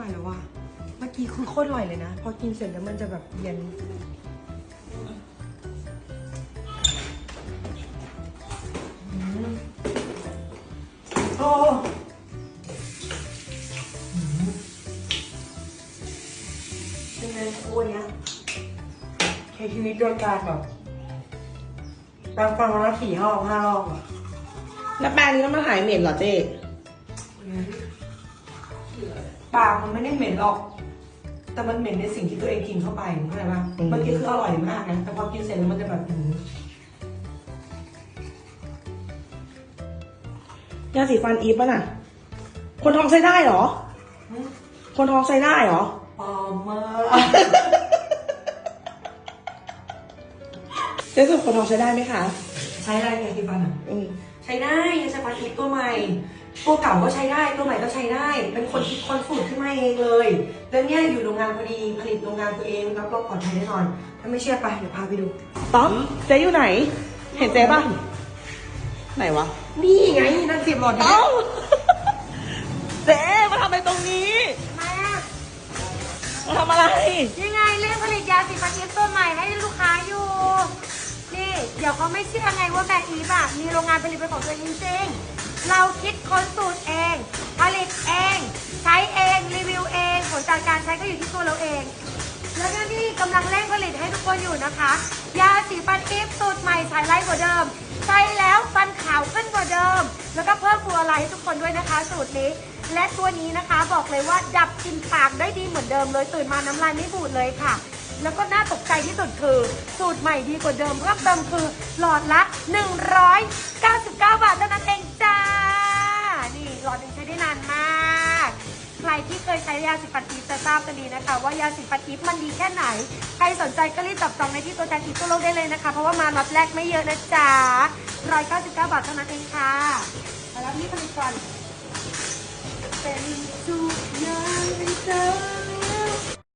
ไหวแล้วว่ะ เมื่อกี้คือโคตรอร่อยเลยนะ พอกินเสร็จแล้วมันจะแบบเย็นอืมโอ้อืมเป็นไงคู่เนี้ยใช้ชีวิตโดยการแบบแปรงฟันวันละสี่รอบห้ารอบอะแล้วแปรงนี้แล้วมันหายเหม็นเหรอเจ๊ ปากมันไม่ได้เหม็นหรอก แต่มันเหม็นในสิ่งที่ตัวเองกินเข้าไปเข้าใจปะเมื่อกี้คืออร่อยมากนะ แต่พอกินเสร็จแล้วมันจะแบบอืมยาสีฟันอีฟป่ะน่ะ คนท้องใช้ได้เหรอ คนท้องใช้ได้เหรอ ปลอมมากเจ๊สุคนท้องใช้ได้ไหมคะ ใช้ได้ไงที่ฟันอะอืม ใช้ได้ยังใช้ฟันอีกตัวใหม่ ตัวเก่าก็ใช้ได้ตัวใหม่ก็ใช้ได้ เป็นคนคิดคนสูตรขึ้นมาเองเลยแล้วเนี่ยอยู่โรงงานพอดีผลิตโรงงานตัวเองรับรองปลอดภัยแน่นอน ถ้าไม่เชื่อไปเดี๋ยวพาไปดูต๊อกเจ๊อยู่ไหน เห็นเจ๊ป่ะไหนวะนี่ไงนั่นสิบหลอดนี่เอ้าเจ๊มาทำอะไรตรงนี้มามาทำอะไร ยังไงเร่งผลิตยาสีฟันอีฟตัวใหม่ให้ลูกค้าอยู่นี่ เดี๋ยวเขาไม่เชื่อไงว่าแบรนด์อีฟอะมีโรงงานผลิตเป็นของตัวเองจริงๆเราคิดค้นสูตรเอง ผลิตเอง ใช้เองรีวิวเองผลจากการใช้ก็อยู่ที่ตัวเราเอง แล้วก็นี่กำลังเร่งผลิตให้ทุกคนอยู่นะคะ ยาสีฟันอีฟสูตรใหม่ใช้ไล่กว่าเดิมใช้แล้วฟันขาวขึ้นกว่าเดิม แล้วก็เพิ่มฟูอะไรให้ทุกคนด้วยนะคะ สูตรนี้และตัวนี้นะคะบอกเลยว่าดับกลินปากได้ดีเหมือนเดิมเลยตื่นมาน้ำลายไม่บูดเลยค่ะ แล้วก็น่าตกใจที่สุดคือ สูตรใหม่ดีกว่าเดิมเพิ่มเติมคือ หลอดละ 199 บาทเท่านั้นเองจ้า นี่หลอดหนึงใช้ได้นานมาก ใครที่เคยใช้ยาสีฟันอีฟจะทราบกันดีนะคะ ว่ายาสีฟันอีฟมันดีแค่ไหน ใครสนใจก็รีบจับจองในที่ตัวแทนอีฟทั่วโลกได้เลยนะคะ เพราะว่ามาล็อตแรกไม่เยอะนะจ๊ะ199 บาทเท่านั้นเองค่ะมารับนี่ผลิตก่อนเป็นทุกอย่างให้เธอ